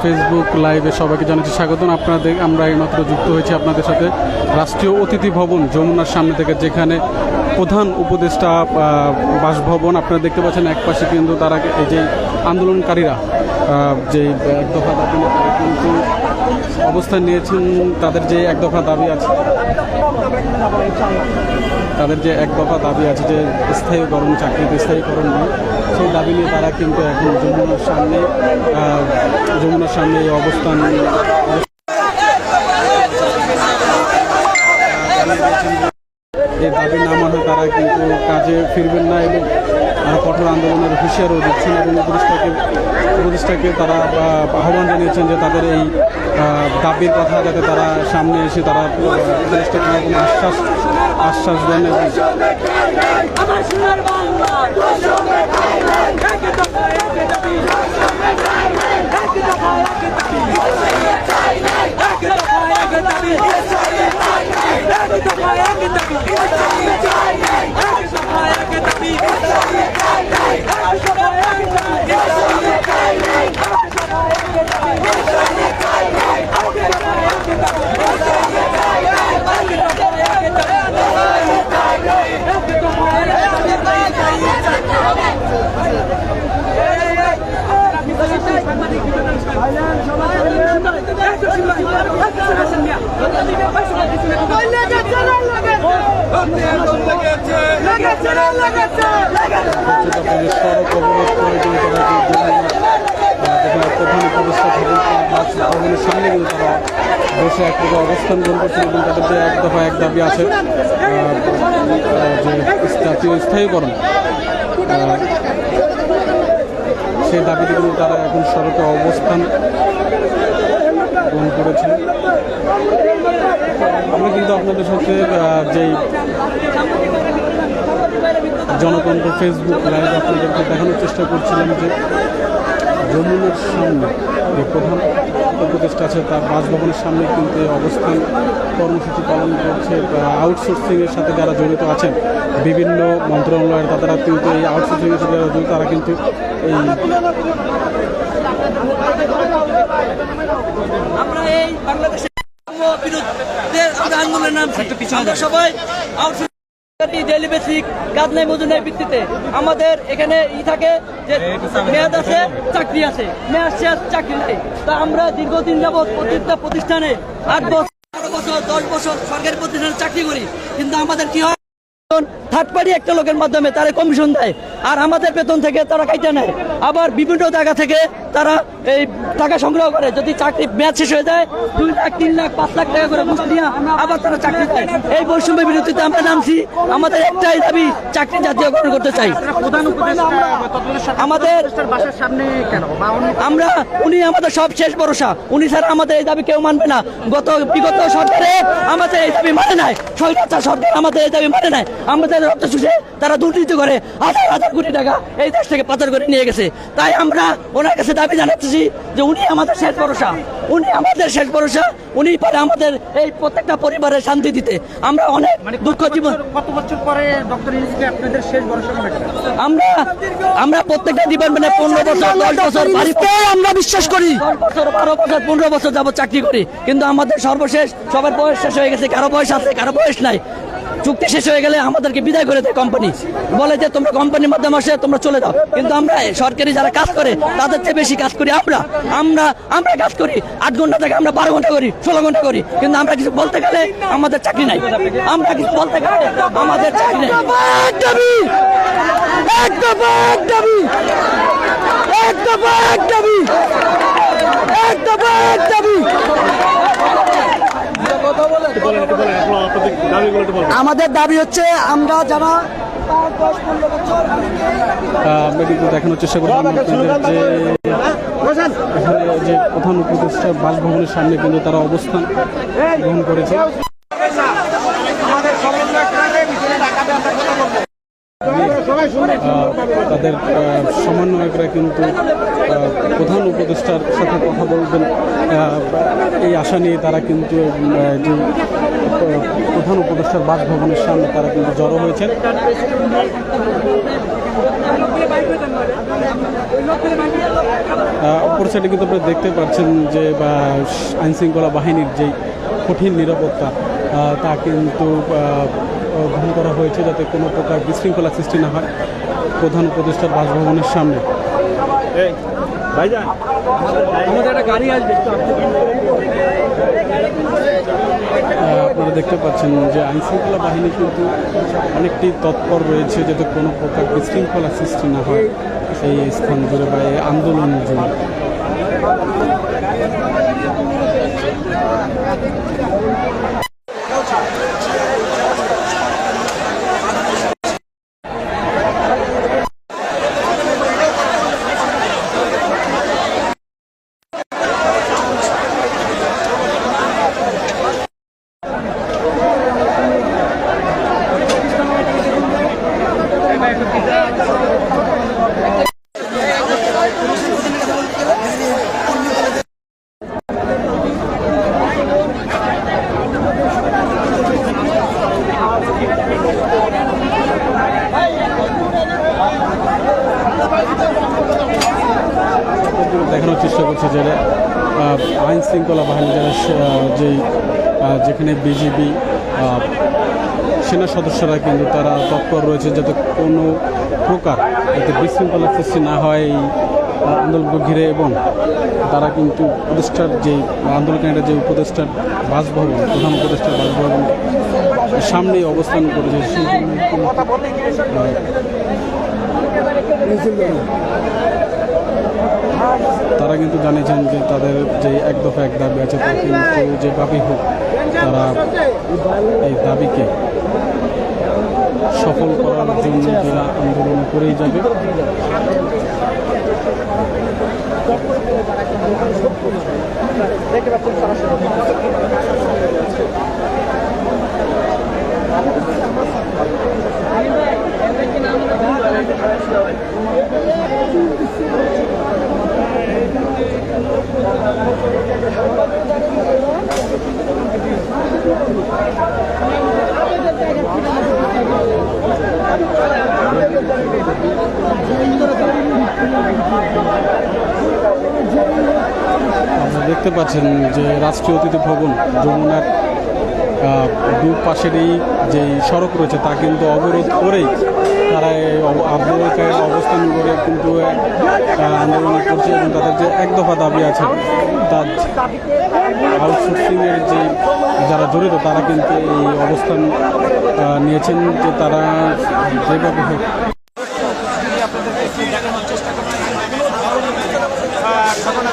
Facebook লাইভে সবাইকে জানাচ্ছি স্বাগতম। আপনাদের, আমরা এইমাত্র যুক্ত হয়েছি আপনাদের সাথে রাষ্ট্রীয় অতিথি ভবন যমুনার সামনে থেকে, যেখানে প্রধান উপদেষ্টা বাসভবন আপনারা দেখতে পাচ্ছেন, এক পাশে কিন্তু তারা এই যে আন্দোলনকারীরা যে এক দফা দাবি কিন্তু অবস্থান নিয়েছেন, তাদের যে এক দফা দাবি আছে, তাদের যে এক দফা দাবি আছে যে স্থায়ীকরণ, চাকরিতে স্থায়ীকরণ নয় সেই দাবি নিয়ে তারা কিন্তু এখন যমুনার সামনে যমুনার সামনে এই অবস্থান এই দাবি না মানে তারা কিন্তু কাজে ফিরবেন না এবং কঠোর আন্দোলনের হুঁশিয়ারও দিচ্ছেন এবং উপদেষ্টাকে উপদেষ্টাকে তারা আহ্বান জানিয়েছেন যে তাদের এই দাবির কথা যাতে তারা সামনে এসে তারা, উপদেষ্টাকে আশ্বাস আশ্বাস দেন এবং আমার সোনার বাংলা। একে দফা একে দাবি একে দফা একে দাবি একে দফা একে দাবি একে দফা একে দাবি একে দফা একে দাবি একে দফা একে দাবি আপনাদের সড়ক অবরোধ করে কিন্তু তারা প্রধান উপদেষ্টা সামনে কিন্তু তারা বসে এক প্রকার অবস্থান গ্রহণ করছেন এবং তাদের যে এক দফা এক দাবি আছে যে জাতীয় স্থায়ীকরণ সেই দাবিতে কিন্তু তারা এখন সড়কে অবস্থান গ্রহণ করেছেন আমরা কিন্তু আপনাদের সাথে যেই জনতন্ত্র ফেসবুক লাইভ আপনাদেরকে দেখানোর চেষ্টা করছিলাম যে যমুনার সামনে যে প্রধান উপদেষ্টা আছে তার বাসভবনের সামনে কিন্তু এই অবস্থান কর্মসূচি পালন করছে। আউটসোর্সিংয়ের সাথে যারা জড়িত আছেন বিভিন্ন মন্ত্রণালয়ের তারা কিন্তু এই আউটসোর্সিংয়ের সাথে যারা জড়িত তারা কিন্তু এই আমরা এই বাংলাদেশের বিরুদ্ধে আন্দোলনের নাম সবাই ডেলি বেসিক কাজ নাই, মজুর নাই ভিত্তিতে। আমাদের এখানে ই থাকে যে মেয়াদ আছে, চাকরি আছে। মেয়াদ শেষ, চাকরি নাই। তা আমরা দীর্ঘদিন যাবৎ প্রতিটা প্রতিষ্ঠানে আট বছর, বারো বছর, দশ বছর সরকারি প্রতিষ্ঠানে চাকরি করি। কিন্তু আমাদের কি হয়? থার্ড পার্টি একটা লোকের মাধ্যমে তারা কমিশন দেয়। আর আমাদের বেতন থেকে তারা কাইটা নেয়। আবার বিভিন্ন জায়গা থেকে তারা এই টাকা সংগ্রহ করে। যদি চাকরি ম্যাচ শেষ হয়ে যায়, দুই লাখ, তিন লাখ, পাঁচ লাখ টাকা করে ঘুষ আবার তারা চাকরি দেয়। এই বৈষম্য বিরতিতে আমরা নামছি। আমাদের একটাই দাবি, চাকরি জাতীয়করণ করতে চাই। আমাদের আমরা উনি আমাদের সব শেষ ভরসা। উনি ছাড়া আমাদের এই দাবি কেউ মানবে না। গত বিগত সরকারে আমাদের এই দাবি মানে নাই। সরকার আমাদের এই দাবি মানে নাই। আমাদের রক্ত শুষে তারা দুর্নীতি করে হাজার হাজার কোটি টাকা এই দেশ থেকে পাচার করে নিয়ে গেছে। তাই আমরা ওনার কাছে দাবি জানাচ্ছি যে উনি আমাদের শেষ ভরসা। উনি আমাদের শেষ ভরসা উনি পারে আমাদের এই প্রত্যেকটা পরিবারের শান্তি দিতে। আমরা অনেক মানে দুঃখ জীবন কত বছর পরে ডক্টর আপনাদের শেষ ভরসা আমরা আমরা প্রত্যেকটা ডিপার্টমেন্টে পনেরো বছর দশ বছর আমরা বিশ্বাস করি। দশ বছর বারো বছর পনেরো বছর যাবত চাকরি করি। কিন্তু আমাদের সর্বশেষ সবার বয়স শেষ হয়ে গেছে কারও বয়স আছে কারও বয়স নাই। চুক্তি শেষ হয়ে গেলে আমাদেরকে বিদায় করে দেয় কোম্পানি বলে যে, তোমরা কোম্পানির মাধ্যমে আসে, তোমরা চলে যাও। কিন্তু আমরা সরকারি যারা কাজ করে, তাদের চেয়ে বেশি কাজ করি আমরা। আমরা আমরা কাজ করি। আট ঘণ্টা থেকে আমরা বারো ঘণ্টা করি, ষোলো ঘণ্টা করি। কিন্তু আমরা কিছু বলতে গেলে আমাদের চাকরি নাই। আমরা কিছু বলতে গেলে আমাদের চাকরি নেই। দাবি এক দফা এক দাবি! এক দফা এক দাবি! এক দফা এক দাবি! আমাদের দাবি হচ্ছে আমরা যারা আমরা কিন্তু দেখানোর চেষ্টা যে এখানে যে প্রধান উপদেষ্টা বাসভবনের সামনে কিন্তু তারা অবস্থান গ্রহণ করেছে। তাদের সমন্বয়করা কিন্তু উপদেষ্টার সাথে কথা বলবেন। এই আশা নিয়ে তারা কিন্তু যে প্রধান উপদেষ্টার বাসভবনের সামনে তারা কিন্তু জড়ো হয়েছেন। অপর সাইডে কিন্তু আপনারা দেখতে পাচ্ছেন যে, বা আইন বাহিনীর যেই কঠিন নিরাপত্তা তা কিন্তু গ্রহণ করা হয়েছে যাতে কোনো প্রকার বিশৃঙ্খলা সৃষ্টি না হয় প্রধান উপদেষ্টার বাসভবনের সামনে। আপনারা দেখতে পাচ্ছেন যে আইন শৃঙ্খলা বাহিনী কিন্তু অনেকটি তৎপর রয়েছে যাতে কোনো প্রকার বিশৃঙ্খলা সৃষ্টি না হয় এই স্থান জুড়ে বা এই আন্দোলন জুড়ে দেখানোর চেষ্টা করছে যে আহ, আইন শৃঙ্খলা বাহিনী যারা যেই যেখানে বিজিবি সেনা সদস্যরা কিন্তু তারা তৎপর রয়েছে যাতে কোনো প্রকার যাতে বিশৃঙ্খলা সৃষ্টি না হয় এই আন্দোলনকে ঘিরে এবং তারা কিন্তু উপদেষ্টার যে আন্দোলনকারীরা যে উপদেষ্টার বাসভবন, প্রধান উপদেষ্টার বাসভবন সামনেই অবস্থান করেছে, সেই জন্য তারা কিন্তু জানিয়েছেন যে তাদের যে এক দফা এক দাবি আছে, তা কিন্তু যে দাবি হোক, তারা এই দাবিকে সফল করার জন্য তারা আন্দোলন করেই যাবে। আপনারা দেখতে পাচ্ছেন যে রাষ্ট্রীয় অতিথি ভবন যমুনার আহ, দুপাশেরই যে সড়ক রয়েছে তা কিন্তু অবরোধ করেই তারা আন্দোলনকারী অবস্থান করে কিন্তু আন্দোলন করছে এবং তাদের যে এক দফা দাবি আছে তার আউটসোর্সিংয়ের যে যারা জড়িত তারা কিন্তু এই অবস্থান নিয়েছেন যে তারা যেভাবে স্থায়ী করা হয় এখানে তাদের যে বেতন এবং সেই বেতনের নিরাপত্তা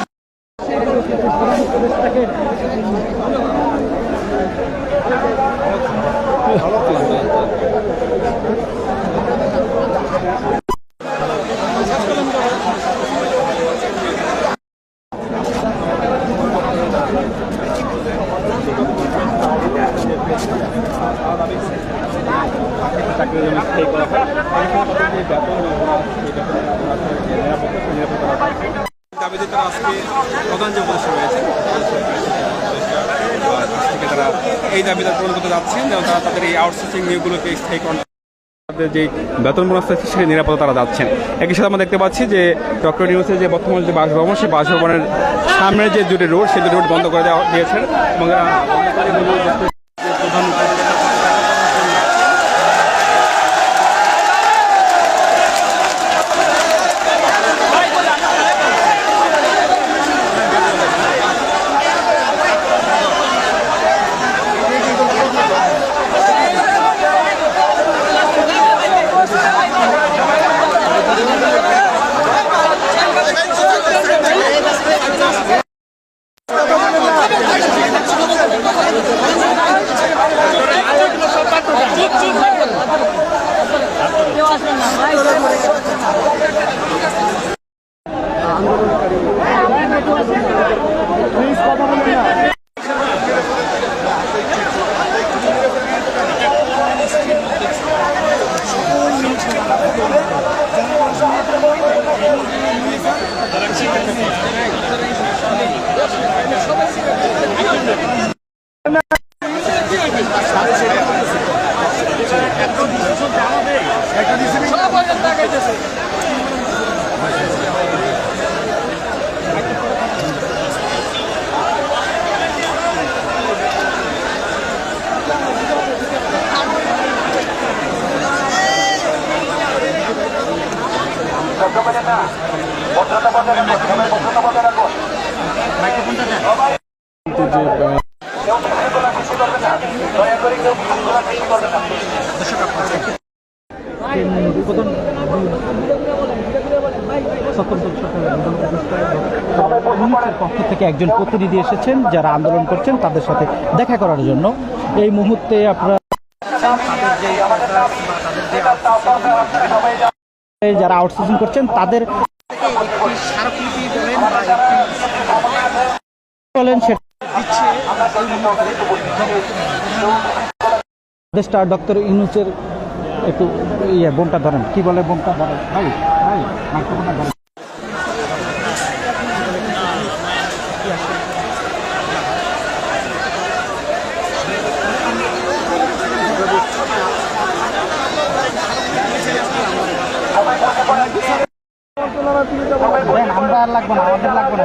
সেই নিরাপত্তা রাখা হয়। দাবিতে তারা আজকে প্রধান যে উপদেষ্টা রয়েছে থেকে তারা এই দাবি তারা পূরণ করতে যাচ্ছেন যেমন তারা তাদের এই আউটসোর্সিং নিয়োগগুলোকে স্থায়ী তাদের যে বেতন বোনাস আছে, সেই নিরাপদে তারা যাচ্ছেন। একই সাথে আমরা দেখতে পাচ্ছি যে ডক্টর নিউজের যে বর্তমান যে বাসভবন, সেই বাসভবনের সামনে যে দুটি রোড, সেই রোড বন্ধ করে দেওয়া দিয়েছেন এবং প্রধান পক্ষ থেকে একজন প্রতিনিধি এসেছেন যারা আন্দোলন করছেন তাদের সাথে দেখা করার জন্য। এই মুহূর্তে আপনারা যারা আউটসোর্সিং করছেন তাদের বলেন সেটা উপদেষ্টা ডক্টর ইউনুসের একটু ইয়ে বোমটা ধরেন। কি বলে বোমটা? ধরেন ভাই ভাই, মাইক্রোফোনটা ধরেন দেন, আমরা আর লাগবো না আমাদের লাগবো না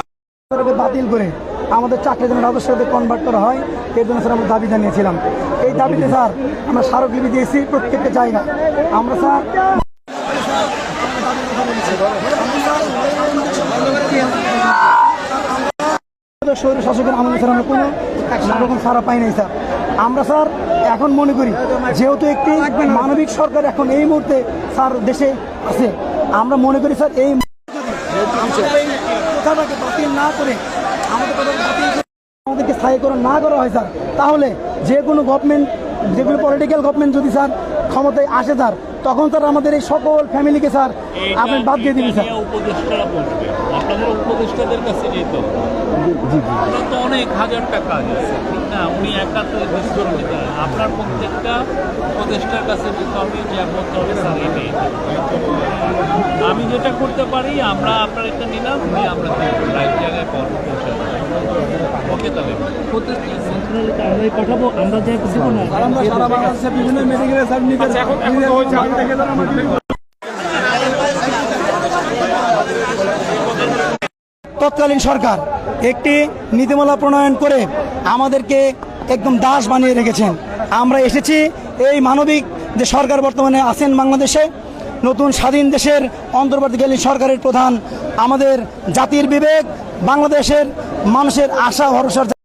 সরকারকে বাতিল করে আমাদের চাকরি যেন রাজস্ব সাথে কনভার্ট করা হয়, এর জন্য স্যার আমরা দাবি জানিয়েছিলাম। এই দাবিতে স্যার আমরা স্মারকলিপি দিয়েছি প্রত্যেকটা জায়গায় আমরা স্যার স্বৈর শাসকের আমলে স্যার আমরা কোনো রকম সারা পাই নাই, স্যার। আমরা স্যার এখন মনে করি, যেহেতু একটি মানবিক সরকার এখন এই মুহূর্তে স্যার দেশে আছে, আমরা মনে করি স্যার এই না করে আমাদেরকে স্থায়ীকরণ না করা হয়, স্যার। তাহলে যে কোনো গভর্নমেন্ট যেগুলো পলিটিক্যাল গভর্নমেন্ট যদি, স্যার, ক্ষমতায় আসে, স্যার তখন স্যার আমাদের এই সকল ফ্যামিলিকে স্যার আপনি বাদ দিয়ে দিবি স্যার। উপদেষ্টারা বলবে আপনাদের উপদেষ্টাদের কাছে তো। অনেক হাজার টাকা ঠিক না? উনি একা তো শেষ দিতে আপনার প্রত্যেকটা উপদেষ্টার কাছে যেতে হবে যে বলতে হবে স্যার এই আমি যেটা করতে পারি আমরা আপনার একটা নিলাম নিয়ে আমরা রাইট জায়গায় পৌঁছে ওকে তাহলে। পাঠাবো আমরা যে তৎকালীন সরকার একটি নীতিমালা প্রণয়ন করে আমাদেরকে একদম দাস বানিয়ে রেখেছেন। আমরা এসেছি এই মানবিক যে সরকার বর্তমানে আছেন বাংলাদেশে, নতুন স্বাধীন দেশের অন্তর্বর্তীকালীন সরকারের প্রধান আমাদের জাতির বিবেক, বাংলাদেশের মানুষের আশা, ভরসার